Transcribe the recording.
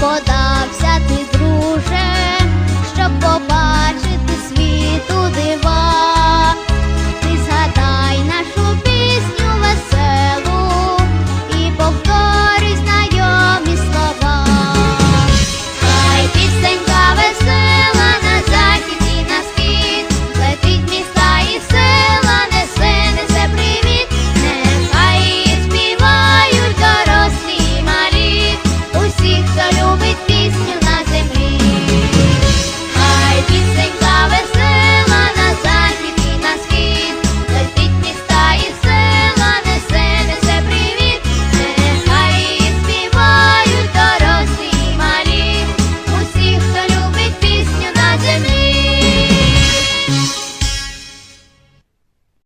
подався ти, друже, щоб побачити.